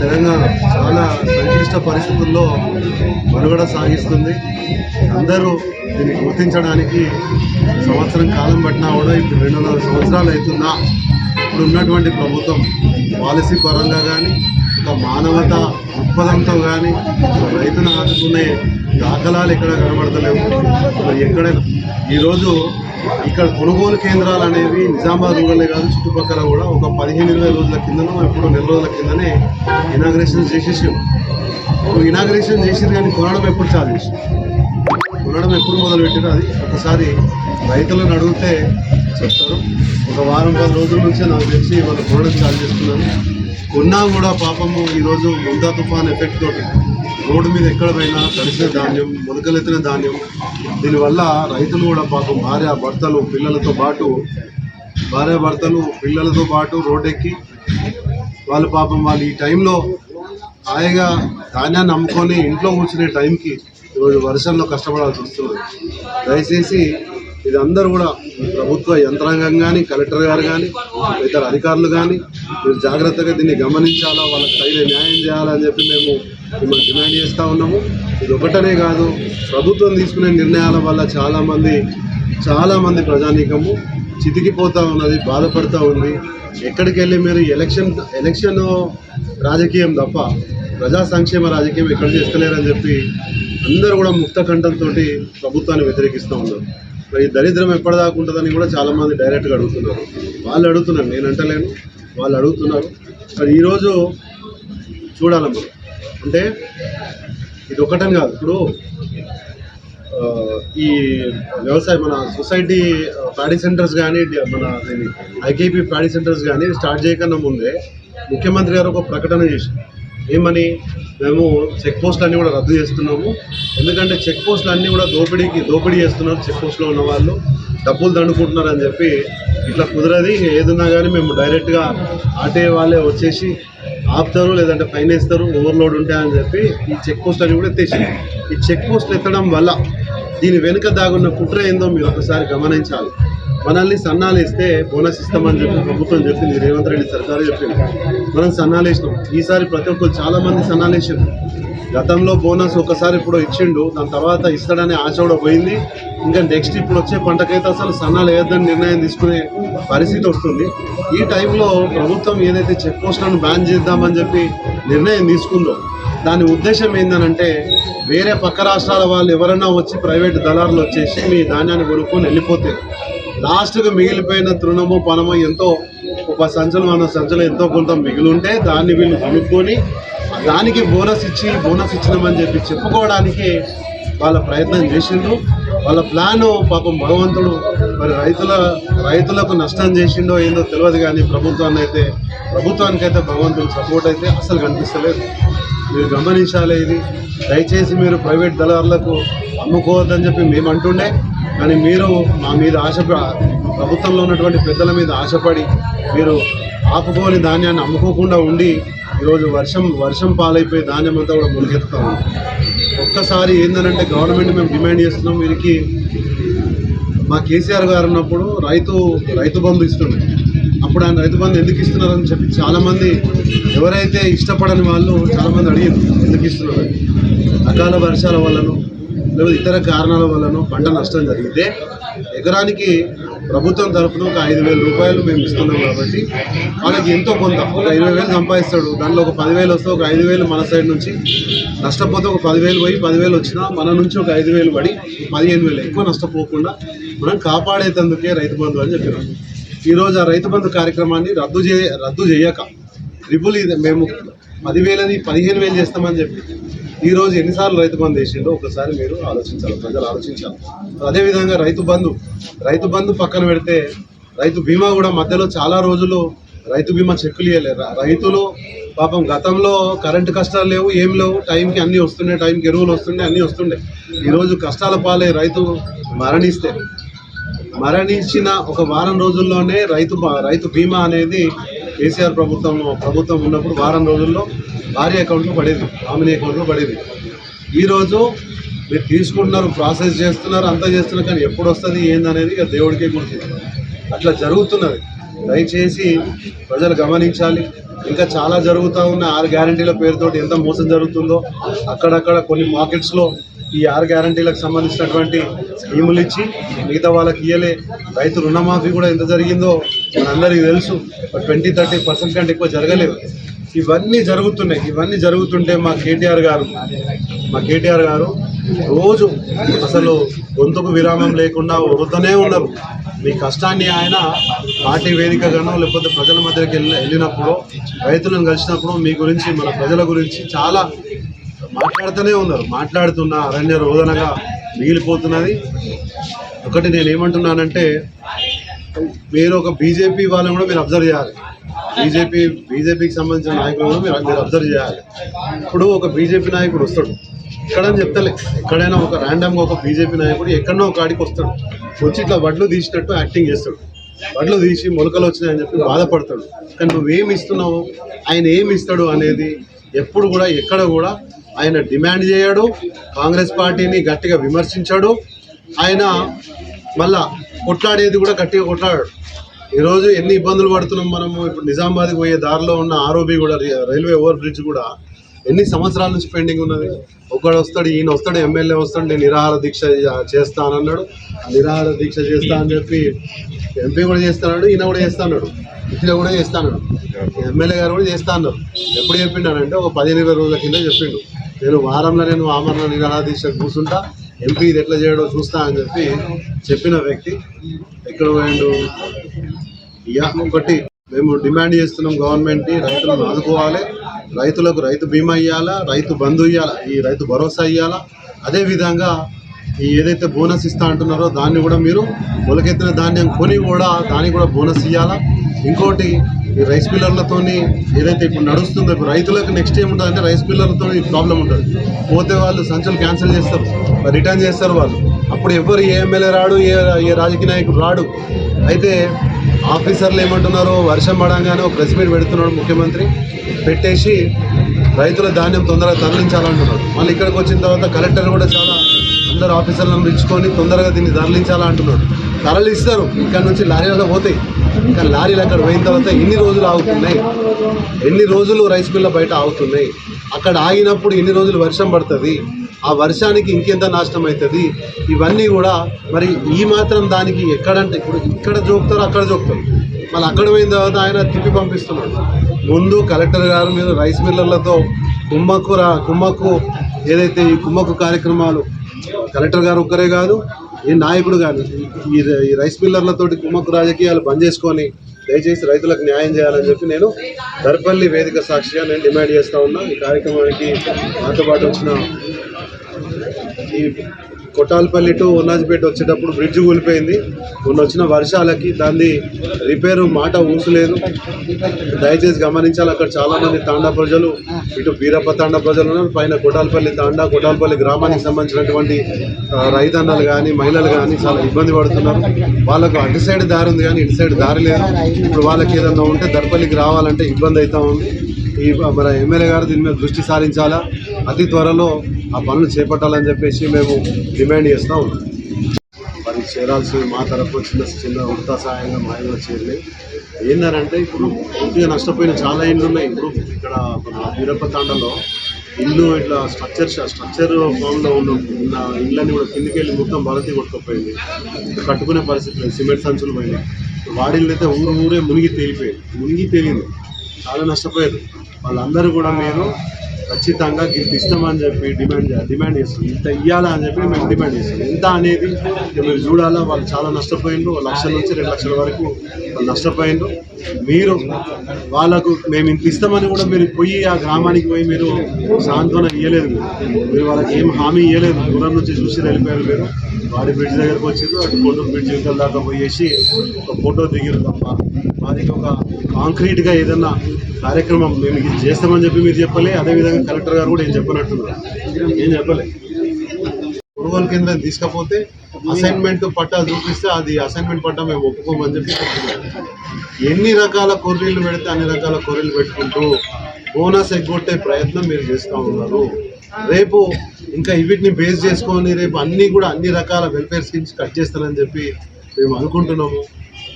తెలంగాణ చాలా సంక్లిష్ట పరిస్థితుల్లో మనుగడ సాగిస్తుంది. అందరూ దీన్ని గుర్తించడానికి సంవత్సరం కాలం పట్టినా కూడా ఇప్పుడు రెండున్నర సంవత్సరాలు అవుతున్నా. ఇప్పుడు ఉన్నటువంటి ప్రభుత్వం పాలసీ పరంగా కానీ ఒక మానవత దృక్పథంతో కానీ రైతును ఆదుకునే దాఖలాలు ఎక్కడ కనబడతలేవు. ఎక్కడైనా ఈరోజు ఇక్కడ కొనుగోలు కేంద్రాలు అనేవి నిజామాబాద్ రూరలే కాదు చుట్టుపక్కల కూడా ఒక పదిహేను ఇరవై రోజుల కిందనో ఎప్పుడో నెల రోజుల కిందనే ఇనాగ్రేషన్ చేసేసి ఇనాగ్రేషన్ చేసింది కానీ కొనడం ఎప్పుడు చాలు చేసి కొనడం ఎప్పుడు మొదలుపెట్టారో అది ఒకసారి రైతులను అడిగితే చెప్తారు. ఒక వారం పది రోజుల నుంచే నాకు తెలిసి వాళ్ళు కొనడం చాలు చేస్తున్నాను కొన్నా కూడా పాపము ఈరోజు ముందా తుఫాన్ ఎఫెక్ట్ తోటి రోడ్డు మీద ఎక్కడ పోయినా తడిసిన ధాన్యం మొలకలెత్తిన ధాన్యం దీనివల్ల రైతులు కూడా పాపం భార్య భర్తలు పిల్లలతో పాటు భార్య భర్తలు పిల్లలతో పాటు రోడ్డెక్కి వాళ్ళు పాపం వాళ్ళు ఈ టైంలో హాయిగా ధాన్యాన్ని అమ్ముకొని ఇంట్లో కూర్చునే టైంకి ఈరోజు వర్షంలో కష్టపడాల్సి వస్తుంది. దయచేసి ఇది అందరూ కూడా ప్రభుత్వ యంత్రాంగం కానీ కలెక్టర్ గారు కానీ ఇతర అధికారులు కానీ మీరు జాగ్రత్తగా దీన్ని గమనించాలా? వాళ్ళకి తగిన న్యాయం చేయాలని చెప్పి మేము మిమ్మల్ని డిమాండ్ చేస్తూ ఉన్నాము. ఇది ఒకటనే కాదు ప్రభుత్వం తీసుకునే నిర్ణయాల వల్ల చాలామంది చాలామంది ప్రజానీకము చితికిపోతూ ఉన్నది బాధపడుతూ ఉంది. ఎక్కడికి వెళ్ళి మీరు ఎలక్షన్ ఎలక్షన్ రాజకీయం తప్ప ప్రజా సంక్షేమ రాజకీయం ఎక్కడ చేస్తలేరని చెప్పి అందరూ కూడా ముక్త కంఠంతో ప్రభుత్వాన్ని వ్యతిరేకిస్తూ ఉన్నారు. మరి దరిద్రం ఎప్పటిదాకా ఉంటుందని కూడా చాలామంది డైరెక్ట్గా అడుగుతున్నారు. వాళ్ళు అడుగుతున్నారు నేను అంటలేను. వాళ్ళు అడుగుతున్నారు. మరి ఈరోజు చూడాలమ్మా అంటే ఇది ఒకటని కాదు. ఇప్పుడు ఈ వ్యవసాయ మన సొసైటీ ప్యాడీ సెంటర్స్ కానీ మన ఐకేపీ ప్యాడీ సెంటర్స్ కానీ స్టార్ట్ చేయకన్నా ముందే ముఖ్యమంత్రి గారు ఒక ప్రకటన చేశారు. ఏమని? మేము చెక్ పోస్టులు అన్నీ కూడా రద్దు చేస్తున్నాము. ఎందుకంటే చెక్ పోస్టులు అన్నీ కూడా దోపిడీకి దోపిడీ చేస్తున్నారు చెక్ పోస్టులో ఉన్న వాళ్ళు. డబ్బులు దండుకుంటున్నారు అని చెప్పి ఇట్లా కుదరది. ఏదున్నా కానీ మేము డైరెక్ట్గా ఆటే వాళ్ళే వచ్చేసి ఆపుతారు లేదంటే ఫైన్ వేస్తారు ఓవర్లోడ్ ఉంటాయని చెప్పి ఈ చెక్ పోస్ట్ అని కూడా ఎత్తేసి ఈ చెక్ పోస్ట్ ఎత్తడం వల్ల దీని వెనుక దాగున్న కుట్ర ఏందో మీరు ఒకసారి గమనించాలి. మనల్ని సన్నాలు ఇస్తే బోనస్ ఇస్తామని చెప్పి ప్రభుత్వం చెప్పింది రేవంత్ రెడ్డి సర్కారు చెప్పింది. మనం సన్నాలు వేసినాం. ఈసారి ప్రతి ఒక్కరు చాలామంది సన్నాలు వేసారు గతంలో బోనస్ ఒకసారి ఇప్పుడు ఇచ్చిండు దాని తర్వాత ఇస్తాడనే ఆశ కూడా పోయింది. ఇంకా నెక్స్ట్ ఇప్పుడు వచ్చే పంటకైతే అసలు సన్నాలు వేయొద్దని నిర్ణయం తీసుకునే పరిస్థితి వస్తుంది. ఈ టైంలో ప్రభుత్వం ఏదైతే చెక్ పోస్టులను బ్యాన్ చేద్దామని చెప్పి నిర్ణయం తీసుకుందో దాని ఉద్దేశం ఏంటనంటే వేరే పక్క రాష్ట్రాల వాళ్ళు ఎవరైనా వచ్చి ప్రైవేట్ దళారులు వచ్చేసి మీ ధాన్యాన్ని కొనుక్కొని వెళ్ళిపోతే లాస్ట్గా మిగిలిపోయిన తృణమో పనమో ఎంతో ఒక సంచలం అన్న సంచలం ఎంతో కొంత మిగిలి ఉంటే దాన్ని వీళ్ళు కొనుక్కొని దానికి బోనస్ ఇచ్చి బోనస్ ఇచ్చినామని చెప్పి చెప్పుకోవడానికి వాళ్ళ ప్రయత్నం చేసిండ్రు. వాళ్ళ ప్లాను పాపం భగవంతుడు మరి రైతుల రైతులకు నష్టం చేసిండో ఏందో తెలియదు కానీ ప్రభుత్వాన్ని అయితే ప్రభుత్వానికైతే భగవంతుడు సపోర్ట్ అయితే అసలు కనిపిస్తలేదు. మీరు గమనించాలి ఇది. దయచేసి మీరు ప్రైవేట్ దళారులకు అమ్ముకోవద్దని చెప్పి మేము అంటుండే కానీ మీరు మా మీద ఆశ ప్రభుత్వంలో ఉన్నటువంటి పెద్దల మీద ఆశపడి మీరు ఆపుకోని ధాన్యాన్ని అమ్ముకోకుండా ఉండి ఈరోజు వర్షం వర్షం పాలైపోయి ధాన్యం అంతా కూడా మునిగెత్తుతా ఉంది. ఒక్కసారి ఏంటంటే గవర్నమెంట్ మేము డిమాండ్ చేస్తున్నాం వీరికి మా కేసీఆర్ గారు ఉన్నప్పుడు రైతు రైతు బంధు ఇస్తుండే అప్పుడు ఆయన రైతు బంధు ఎందుకు ఇస్తున్నారని చెప్పి చాలామంది ఎవరైతే ఇష్టపడని వాళ్ళు చాలామంది అడిగారు ఎందుకు ఇస్తున్నారు అకాల వర్షాల వల్లనో లేదా ఇతర కారణాల వల్లనో పంట నష్టం జరిగితే ఎకరానికి ప్రభుత్వం తరఫున ఒక ఐదు వేల రూపాయలు మేము ఇస్తున్నాం కాబట్టి వాళ్ళకి ఎంతో కొంత. ఒక ఇరవై వేలు సంపాదిస్తాడు. దాంట్లో ఒక పదివేలు వస్తే ఒక ఐదు వేలు మన సైడ్ నుంచి నష్టపోతే ఒక పదివేలు పోయి పదివేలు వచ్చినా మన నుంచి ఒక ఐదు వేలు పడి పదిహేను వేలు ఎక్కువ నష్టపోకుండా మనం కాపాడేటందుకే రైతు బంధు అని చెప్పినాం. ఈరోజు ఆ రైతు బంధు కార్యక్రమాన్ని రద్దు చే రద్దు చేయక ట్రిపుల్ ఇది మేము పదివేలని పదిహేను వేలు చేస్తామని చెప్పి. ఈరోజు ఎన్నిసార్లు రైతు బంధు వేసిండో ఒకసారి మీరు ఆలోచించాలి ప్రజలు ఆలోచించాలి. అదేవిధంగా రైతు బంధు రైతు బంధు పక్కన పెడితే రైతు బీమా కూడా మధ్యలో చాలా రోజులు రైతు బీమా చెక్కులు ఇవ్వలేరు రైతులు పాపం గతంలో కరెంటు కష్టాలు లేవు ఏం లేవు టైంకి అన్నీ వస్తుండే టైంకి ఎరువులు వస్తుండే అన్నీ వస్తుండే. ఈరోజు కష్టాల పాలే రైతు మరణిస్తే మరణించిన ఒక వారం రోజుల్లోనే రైతు రైతు బీమా అనేది కేసీఆర్ ప్రభుత్వం ప్రభుత్వం ఉన్నప్పుడు వారం రోజుల్లో భార్య అకౌంట్లో పడేది నామినీ అకౌంట్లో పడేది. ఈరోజు మీరు తీసుకుంటున్నారు ప్రాసెస్ చేస్తున్నారు అంతా చేస్తున్నారు కానీ ఎప్పుడు వస్తుంది ఏందనేది ఇక దేవుడికే గుర్తు. అట్లా జరుగుతున్నది. దయచేసి ప్రజలు గమనించాలి. ఇంకా చాలా జరుగుతూ ఉన్న ఆరు గ్యారంటీల పేరుతోటి ఎంత మోసం జరుగుతుందో అక్కడక్కడ కొన్ని మార్కెట్స్లో ఈ ఆరు గ్యారంటీలకు సంబంధించినటువంటి స్కీములు ఇచ్చి మిగతా వాళ్ళకి ఇయ్యలే. రైతు రుణమాఫీ కూడా ఎంత జరిగిందో మనందరికీ తెలుసు. ట్వంటీ థర్టీ పర్సెంట్ కంటే ఎక్కువ జరగలేదు. ఇవన్నీ జరుగుతున్నాయి. ఇవన్నీ జరుగుతుంటే మా కేటీఆర్ గారు మా కేటీఆర్ గారు రోజు అసలు గొంతుకు విరామం లేకుండా వృద్ధనే ఉన్నారు. మీ కష్టాన్ని ఆయన పార్టీ వేదికగానో లేకపోతే ప్రజల మధ్యకి వెళ్ళి వెళ్ళినప్పుడు రైతులను కలిసినప్పుడు మీ గురించి మన ప్రజల గురించి చాలా మాట్లాడుతూనే ఉన్నారు. మాట్లాడుతున్న అరణ్య రోదనగా మిగిలిపోతున్నది. ఒకటి నేను ఏమంటున్నానంటే మీరు ఒక బీజేపీ వాళ్ళని కూడా మీరు అబ్జర్వ్ చేయాలి. బీజేపీ బీజేపీకి సంబంధించిన నాయకులు కూడా మీరు మీరు అబ్జర్వ్ చేయాలి. ఇప్పుడు ఒక బీజేపీ నాయకుడు వస్తాడు. ఎక్కడని చెప్తలే. ఎక్కడైనా ఒక ర్యాండమ్గా ఒక బీజేపీ నాయకుడు ఎక్కడో ఒక ఆడికి వస్తాడు. వచ్చి ఇట్లా వడ్లు తీసినట్టు యాక్టింగ్ చేస్తాడు. వడ్లు తీసి మొలకలు వచ్చినాయని చెప్పి బాధపడతాడు. కానీ నువ్వేమి ఇస్తున్నావు? ఆయన ఏమి ఇస్తాడు అనేది ఎప్పుడు కూడా ఎక్కడ కూడా ఆయన డిమాండ్ చేయడు కాంగ్రెస్ పార్టీని గట్టిగా విమర్శించాడు ఆయన మళ్ళా కొట్లాడేది కూడా గట్టిగా కొట్లాడాడు. ఈరోజు ఎన్ని ఇబ్బందులు పడుతున్నాం మనము ఇప్పుడు నిజామాబాద్కి పోయే దారిలో ఉన్న ఆర్ఓబి కూడా రైల్వే ఓవర్ బ్రిడ్జ్ కూడా ఎన్ని సంవత్సరాల నుంచి పెండింగ్ ఉన్నది? ఒకడు వస్తాడు ఈయన వస్తాడు ఎమ్మెల్యే వస్తాడు నేను నిరాహార దీక్ష చేస్తానన్నాడు నిరాహార దీక్ష చేస్తా అని చెప్పి ఎంపీ కూడా చేస్తాడు ఈయన కూడా చేస్తాడు ఇట్లా కూడా చేస్తాడు ఎమ్మెల్యే గారు కూడా చేస్తా అన్నారు. ఎప్పుడు చెప్పిండానంటే ఒక పదిహేను ఇరవై రోజుల కింద చెప్పిండు. నేను వారంలో నేను ఆమరణ నిరాహార కూర్చుంటా. ఎంపీ ఇది ఎట్లా చేయడో చూస్తా అని చెప్పి చెప్పిన వ్యక్తి ఎక్కడ పోయిండు? ఇయా ఒకటి మేము డిమాండ్ చేస్తున్నాం గవర్నమెంట్ని రైతులను ఆదుకోవాలి. రైతులకు రైతు బీమా ఇవ్వాలా రైతు బంధు ఇవ్వాలా ఈ రైతు భరోసా ఇవ్వాలా అదేవిధంగా ఈ ఏదైతే బోనస్ ఇస్తా అంటున్నారో దాన్ని కూడా మీరు మొలకెత్తిన ధాన్యం కొని కూడా దానికి కూడా బోనస్ ఇవ్వాలా ఇంకోటి ఈ రైస్ మిల్లర్లతోని ఏదైతే ఇప్పుడు నడుస్తుందో ఇప్పుడు రైతులకు నెక్స్ట్ ఏం ఉంటుంది అంటే రైస్ మిల్లర్లతో ప్రాబ్లం ఉంటుంది. పోతే వాళ్ళు సంచులు క్యాన్సిల్ చేస్తారు. రిటర్న్ చేస్తారు వాళ్ళు. అప్పుడు ఎవరు ఏ ఎమ్మెల్యే రాడు ఏ ఏ రాజకీయ నాయకుడు రాడు. అయితే ఆఫీసర్లు ఏమంటున్నారు వర్షం పడంగానే ఒక ప్రెస్ మీట్ పెడుతున్నాడు ముఖ్యమంత్రి. పెట్టేసి రైతుల ధాన్యం తొందరగా తరలించాలంటున్నాడు. మళ్ళీ ఇక్కడికి వచ్చిన తర్వాత కలెక్టర్ కూడా చాలా అందరు ఆఫీసర్లను పిలుచుకొని తొందరగా దీన్ని తరలించాలా అంటున్నాడు తరలిస్తారు ఇక్కడ నుంచి లారీలలో పోతాయి. కానీ లారీలు అక్కడ పోయిన తర్వాత ఎన్ని రోజులు ఆగుతున్నాయి? ఎన్ని రోజులు రైస్ మిల్ల బయట ఆగుతున్నాయి? అక్కడ ఆగినప్పుడు ఎన్ని రోజులు వర్షం పడుతుంది? ఆ వర్షానికి ఇంకెంత నాశనం అవుతుంది? ఇవన్నీ కూడా మరి ఈ మాత్రం దానికి ఎక్కడంటే ఇప్పుడు ఇక్కడ జోకుతారు అక్కడ జోకుతారు. మళ్ళీ అక్కడ పోయిన తర్వాత ఆయన తిప్పి పంపిస్తున్నాడు. ముందు కలెక్టర్ గారు మీద రైస్ మిల్లర్లతో కుమ్మక్కు రా కుమ్మక్కు ఏదైతే ఈ కుమ్మక్కు కార్యక్రమాలు కలెక్టర్ గారు ఒక్కరే కాదు ఏ నాయకుడు కానీ ఈ ఈ రైస్ మిల్లర్లతోటి కుమ్మక్కు రాజకీయాలు బంద్ చేసుకొని దయచేసి రైతులకు న్యాయం చేయాలని చెప్పి నేను దర్పల్లి వేదిక సాక్షిగా నేను డిమాండ్ చేస్తూ ఉన్నా. ఈ కార్యక్రమానికి నాతో పాటు వచ్చిన ఈ కొట్టాలపల్లి టు ఉన్నాజిపేట వచ్చేటప్పుడు బ్రిడ్జ్ కూలిపోయింది. మొన్న వచ్చిన వర్షాలకి దాన్ని రిపేర్ మాట ఊసలేదు. దయచేసి గమనించాలి అక్కడ చాలామంది తాండా ప్రజలు ఇటు బీరప్ప తాండా ప్రజలు ఉన్నారు. పైన కొట్టాలపల్లి తాండా కొట్టాలపల్లి గ్రామానికి సంబంధించినటువంటి రైతన్నలు కానీ మహిళలు కానీ చాలా ఇబ్బంది పడుతున్నారు. వాళ్ళకు అటు సైడ్ దారి ఉంది కానీ ఇటు సైడ్ దారి లేదు. ఇప్పుడు వాళ్ళకి ఏదన్నా ఉంటే దర్పల్లికి రావాలంటే ఇబ్బంది అవుతా ఉంది. ఈ మన ఎమ్మెల్యే గారు దీని మీద దృష్టి సారించాలా? అతి త్వరలో ఆ పనులు చేపట్టాలని చెప్పేసి మేము డిమాండ్ చేస్తా ఉన్నాం. మరి చేరాల్సింది మా తరఫు చిన్న చిన్న ఉడతా సహాయంగా మా ఇంట్లో చేరినాయి. ఏంటంటే ఇప్పుడు పూర్తిగా నష్టపోయిన చాలా ఇండ్లు ఉన్నాయి. ఇప్పుడు ఇక్కడ మన వీరప్ప ఇల్లు ఇట్లా స్ట్రక్చర్ స్ట్రక్చర్ ఫామ్లో ఉన్న ఉన్న ఇళ్ళని కూడా కిందికి వెళ్ళి మొత్తం భారతి కొట్టుకుపోయింది. కట్టుకునే పరిస్థితి లేదు. సిమెంట్ సంచులు పోయినాయి. వాడిల్లు అయితే ఊరు ఊరే మునిగి తేలిపోయింది. మునిగి తేలింది. చాలా నష్టపోయారు. వాళ్ళందరూ కూడా మీరు ఖచ్చితంగా ఇంత ఇస్తామని చెప్పి డిమాండ్ డిమాండ్ చేస్తాం ఇంత ఇవ్వాలా అని చెప్పి మేము డిమాండ్ చేస్తాం. ఎంత అనేది మీరు చూడాలా వాళ్ళు చాలా నష్టపోయిండ్రు ఒక లక్షల నుంచి రెండు లక్షల వరకు వాళ్ళు నష్టపోయిండ్రు మీరు వాళ్ళకు మేము ఇంత ఇస్తామని కూడా మీరు పోయి ఆ గ్రామానికి పోయి మీరు సాంత్వన ఇవ్వలేదు మీరు. వాళ్ళకి ఏం హామీ ఇవ్వలేదు దూరం నుంచి చూసి వెళ్ళిపోయారు మీరు. వాడి బ్రిడ్జ్ దగ్గరకు వచ్చారు అటు కోటూరు బ్రిడ్జ్ యువతల దాకా పోయేసి ఒక ఫోటో దిగిరు తప్ప వారికి ఒక కాంక్రీట్గా ఏదన్నా కార్యక్రమం మేము ఇది చేస్తామని చెప్పి మీరు చెప్పలే అదేవిధంగా కలెక్టర్ గారు కూడా ఏం చెప్పనట్టున్నారు. ఏం చెప్పలే. కొనుగోలు కేంద్రం తీసుకపోతే అసైన్మెంట్ పట్టా చూపిస్తే అది అసైన్మెంట్ పట్టా మేము ఒప్పుకోమని చెప్పి ఎన్ని రకాల కొర్రీలు పెడితే అన్ని రకాల కొర్రీలు పెట్టుకుంటూ బోనస్ ఎగ్గొట్టే ప్రయత్నం మీరు చేస్తూ ఉన్నారు. రేపు ఇంకా వీటిని బేస్ చేసుకొని రేపు అన్నీ కూడా అన్ని రకాల వెల్ఫేర్ స్కీమ్స్ కట్ చేస్తానని చెప్పి మేము అనుకుంటున్నాము.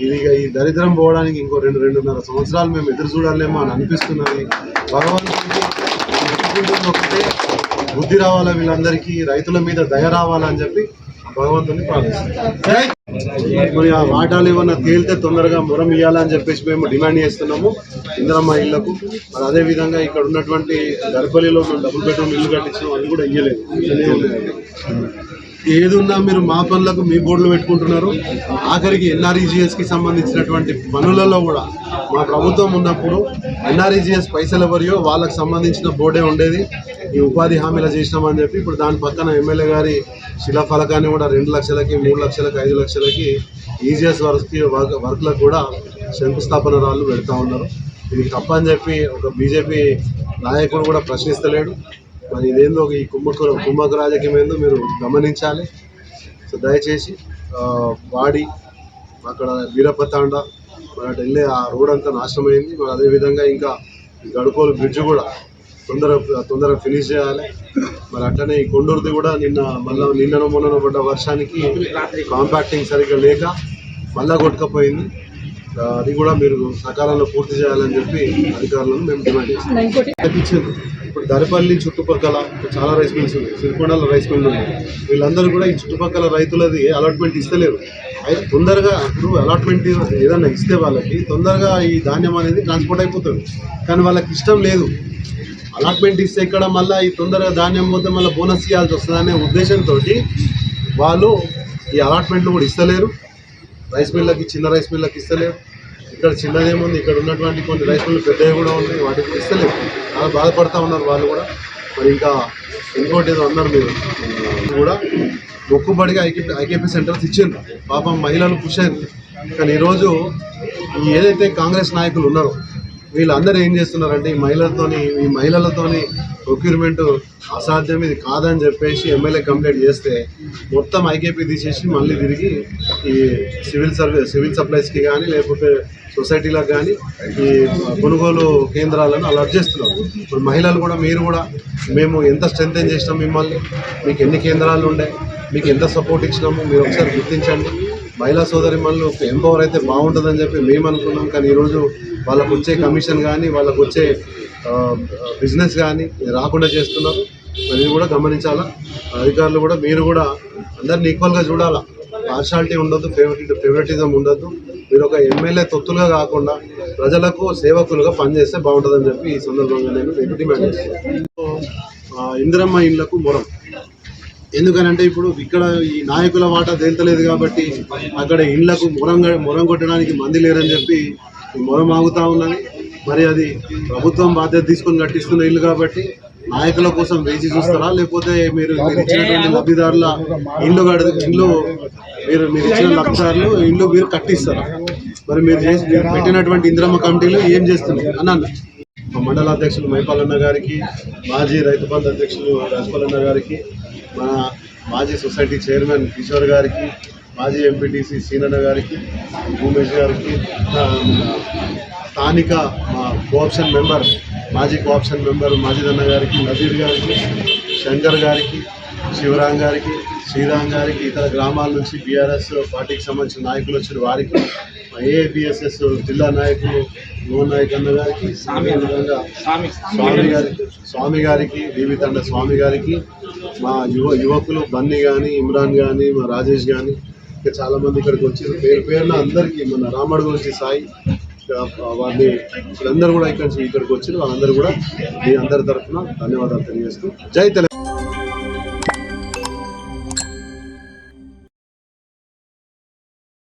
ఇది ఈ దరిద్రం పోవడానికి ఇంకో రెండు రెండున్నర సంవత్సరాలు మేము ఎదురు చూడాలేమో అని అనిపిస్తున్నది. భగవంతుడికి ఒకటే బుద్ధి రావాలా వీళ్ళందరికీ రైతుల మీద దయ రావాలని చెప్పి భగవంతుని ప్రార్థిస్తున్నాం. మరి ఆ వాటాలు ఏమన్నా తేలితే తొందరగా మురం ఇవ్వాలని చెప్పేసి మేము డిమాండ్ చేస్తున్నాము. ఇందిరమ్మ ఇళ్ళకు. మరి అదే విధంగా ఇక్కడ ఉన్నటువంటి గర్భలిలో మేము డబుల్ బెడ్రూమ్ ఇల్లు కట్టించినాం అది కూడా ఇయ్యలేదు. ఏదున్నా మీరు మా పనులకు మీ బోర్డులు పెట్టుకుంటున్నారు. ఆఖరికి ఎన్ఆర్ఈజిఎస్కి సంబంధించినటువంటి పనులలో కూడా మా ప్రభుత్వం ఉన్నప్పుడు ఎన్ఆర్ఈజిఎస్ పైసలు ఎవరియో వాళ్ళకు సంబంధించిన బోర్డే ఉండేది. ఈ ఉపాధి హామీలు చేసినామని చెప్పి ఇప్పుడు దాని పక్కన ఎమ్మెల్యే గారి శిలాఫలకాన్ని కూడా రెండు లక్షలకి మూడు లక్షలకి ఐదు లక్షలకి ఈజీఎస్ వర్క్కి వర్క్ వర్క్లకు కూడా శంకుస్థాపన రాళ్ళు పెడతా ఉన్నారు. ఇది తప్పని చెప్పి ఒక బీజేపీ నాయకుడు కూడా ప్రశ్నిస్తలేడు. మరి ఇదేందో ఈ కుంభకు కుంభకు రాజకీయం ఏందో మీరు గమనించాలి. సో దయచేసి వాడి అక్కడ వీరపతాండ మరి అటు వెళ్ళే ఆ రోడ్ అంతా నాశనమైంది. మరి అదేవిధంగా ఇంకా గడుకోలు బ్రిడ్జ్ కూడా తొందర తొందరగా ఫినిష్ చేయాలి. మరి అట్లనే ఈ కొండూరుది కూడా నిన్న మళ్ళా నిన్న మొన్న పడ్డ వర్షానికి కాంపాక్టింగ్ సరిగ్గా లేక మళ్ళా కొట్టుకపోయింది. అది కూడా మీరు సకాలంలో పూర్తి చేయాలని చెప్పి అధికారులను మేము డిమాండ్ చేస్తాం ఇప్పుడు దరపల్లి చుట్టుపక్కల చాలా రైస్ మిల్స్ ఉన్నాయి. సిరికొండలో రైస్ మిల్ ఉన్నాయి వీళ్ళందరూ కూడా ఈ చుట్టుపక్కల రైతులది అలాట్మెంట్ ఇస్తలేరు. అయితే తొందరగా ఇప్పుడు అలాట్మెంట్ ఏదన్నా ఇస్తే వాళ్ళకి తొందరగా ఈ ధాన్యం అనేది ట్రాన్స్పోర్ట్ అయిపోతుంది. కానీ వాళ్ళకి ఇష్టం లేదు. అలాట్మెంట్ ఇస్తే ఇక్కడ మళ్ళీ ఈ తొందరగా ధాన్యం పోతే మళ్ళీ బోనస్ ఇవ్వాల్సి వస్తుంది అనే ఉద్దేశంతో వాళ్ళు ఈ అలాట్మెంట్లు కూడా ఇస్తలేరు. రైస్ మిల్లకి చిన్న రైస్ మిల్లకి ఇస్తలేవు ఇక్కడ చిన్నదేముంది ఇక్కడ ఉన్నటువంటి కొన్ని రైస్ మిల్లు పెద్దవి కూడా ఉన్నాయి వాటికి ఇస్తలేవు చాలా బాధపడతా ఉన్నారు వాళ్ళు కూడా. మరి ఇంకా ఇంకోటి ఏదో అన్నారు మీరు. కూడా మొక్కుబడిగా ఐకేపీ ఐకేపీ సెంటర్స్ ఇచ్చిండ్రు. పాపం మహిళలు కృషి కానీ ఈరోజు ఏదైతే కాంగ్రెస్ నాయకులు ఉన్నారో వీళ్ళందరూ ఏం చేస్తున్నారంటే ఈ మహిళలతోని ఈ మహిళలతోని ప్రొక్యూర్మెంట్ అసాధ్యం ఇది కాదని చెప్పేసి ఎమ్మెల్యే కంప్లైంట్ చేస్తే మొత్తం ఐకేపీ తీసేసి మళ్ళీ తిరిగి ఈ సివిల్ సర్వీస్ సివిల్ సప్లైస్కి కానీ లేకపోతే సొసైటీలకు కానీ ఈ కొనుగోలు కేంద్రాలను అలర్ట్ చేస్తున్నారు. ఇప్పుడు మహిళలు కూడా మీరు కూడా మేము ఎంత స్ట్రెంగ్ చేసినాం మిమ్మల్ని? మీకు ఎన్ని కేంద్రాలు ఉండే? మీకు ఎంత సపోర్ట్ ఇచ్చినాము? మీరు ఒకసారి గుర్తించండి. మహిళా సోదరి మనలు ఎంపవర్ అయితే బాగుంటుందని చెప్పి మేము అనుకున్నాం. కానీ ఈరోజు వాళ్ళకు వచ్చే కమిషన్ కానీ వాళ్ళకు వచ్చే బిజినెస్ కానీ రాకుండా చేస్తున్నారు. మరి కూడా గమనించాలా? అధికారులు కూడా మీరు కూడా అందరిని ఈక్వల్గా చూడాలా? పార్షాలిటీ ఉండొద్దు ఫేవరెట్ ఫేవరెటిజం ఉండొద్దు. మీరు ఒక ఎమ్మెల్యే తొత్తులుగా కాకుండా ప్రజలకు సేవకులుగా పనిచేస్తే బాగుంటుందని చెప్పి ఈ సందర్భంగా నేను డిమాండ్ చేస్తాను ఆ, ఇందిరమ్మ ఇళ్ళకు మొరం. ఎందుకనంటే ఇప్పుడు ఇక్కడ ఈ నాయకుల వాటా తేల్తలేదు కాబట్టి అక్కడ ఇండ్లకు మొరం మొరం కొట్టడానికి మంది లేరని చెప్పి మొరం ఆగుతా ఉన్నది. మరి అది ప్రభుత్వం బాధ్యత తీసుకొని కట్టిస్తున్న ఇల్లు కాబట్టి నాయకుల కోసం వేచి చూస్తారా? లేకపోతే మీరు మీరు ఇచ్చినటువంటి లబ్ధిదారుల ఇల్లు కడ ఇల్లు మీరు మీరు ఇచ్చిన లబ్ధిదారులు ఇల్లు మీరు కట్టిస్తారా? మరి మీరు చేసి పెట్టినటువంటి ఇంద్రమ్మ కమిటీలు ఏం చేస్తున్నారు? అని అన్న. మా మండల అధ్యక్షులు మైపాలన్న గారికి మాజీ రైతు బంధు అధ్యక్షులు రాజపాలన్న గారికి మన మాజీ సొసైటీ చైర్మన్ కిషోర్ గారికి మాజీ ఎంపీటీసీ సీనన్న గారికి భూమేష్ గారికి స్థానిక మా కోఆప్షన్ మెంబర్ మాజీ కోఆప్షన్ మెంబర్ మాజీదన్న గారికి నజీర్ గారికి శంకర్ గారికి శివరాం గారికి శ్రీరామ్ గారికి ఇతర గ్రామాల నుంచి బీఆర్ఎస్ పార్టీకి సంబంధించిన నాయకులు వచ్చిన వారికి మా ఏఐబిఎస్ఎస్ జిల్లా నాయకులు నో నాయక్ అన్న. గారికి స్వామి విధంగా స్వామి గారి. స్వామి గారికి దేవితండ స్వామి గారికి మా యువ యువకులు బన్నీ కానీ ఇమ్రాన్ కానీ మా రాజేష్ కానీ ఇంకా చాలా మంది ఇక్కడికి వచ్చి పేరు పేరున అందరికీ మన రామడు గురించి సాయి వారిని వీళ్ళందరూ కూడా ఇక్కడి నుంచి ఇక్కడికి వచ్చి వాళ్ళందరూ కూడా మీ అందరి తరఫున ధన్యవాదాలు తెలియజేస్తూ జై తెలంగాణ.